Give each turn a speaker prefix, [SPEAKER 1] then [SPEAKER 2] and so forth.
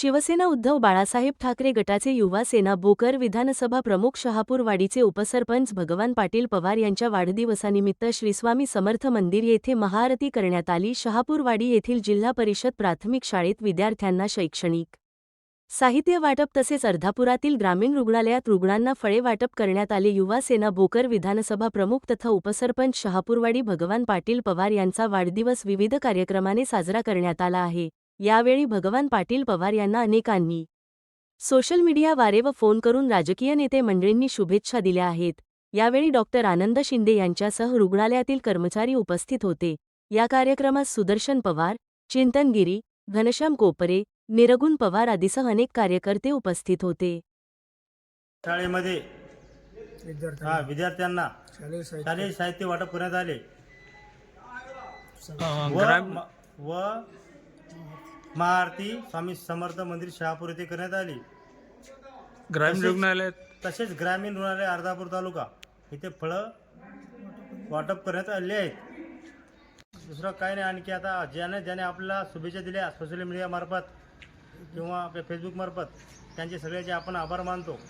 [SPEAKER 1] शिवसेना उद्धव बाळासाहेब ठाकरे गटाचे युवा सेना बोकर विधानसभा प्रमुख शहापूरवाडीचे उपसरपंच भगवान पाटील पवार यांच्या वाढदिवसानिमित्त श्रीस्वामी समर्थ मंदिर येथे महाआरती करण्यात आली. शहापूरवाडी येथील जिल्हा परिषद प्राथमिक शाळेत विद्यार्थ्यांना शैक्षणिक साहित्य वाटप तसेच अर्धापुरातील ग्रामीण रुग्णालयात रुग्णांना फळे वाटप करण्यात आले. युवा सेना बोकर विधानसभा प्रमुख तथा उपसरपंच शहापूरवाडी भगवान पाटील पवार यांचा वाढदिवस विविध कार्यक्रमाने साजरा करण्यात आला आहे. यावेळी भगवान पाटील पवार यांना अनेकांनी सोशल मीडियाद्वारे व फोन करून राजकीय नेते मंडळींनी शुभेच्छा दिल्या आहेत. यावेळी डॉक्टर आनंद शिंदे यांच्यासह रुग्णालयातील कर्मचारी उपस्थित होते. या कार्यक्रमात सुदर्शन पवार चिंतनगिरी घनश्याम कोपरे निरगुण पवार आदीसह अनेक कार्यकर्ते उपस्थित होते.
[SPEAKER 2] शाळेमध्ये
[SPEAKER 3] विद्यार्थी
[SPEAKER 2] हा विद्यार्थ्यांना
[SPEAKER 3] शालेय साहित्य.
[SPEAKER 2] वाटप करण्यात आले. व महाआरती स्वामी समर्थ मंदिर शहापूर येथे करण्यात आली.
[SPEAKER 4] ग्रामीण
[SPEAKER 2] तसेच-
[SPEAKER 4] रुग्णालयात.
[SPEAKER 2] तसेच ग्रामीण रुग्णालय अर्धापूर तालुका. इथे फळं वाटप करण्यात आले आहेत. दुसरं काही नाही आणखी आता ज्याने ज्याने आपल्याला शुभेच्छा दिल्या सोशल मीडियामार्फत किंवा आपल्या फेसबुकमार्फत त्यांचे सगळ्याचे आपण आभार मानतो.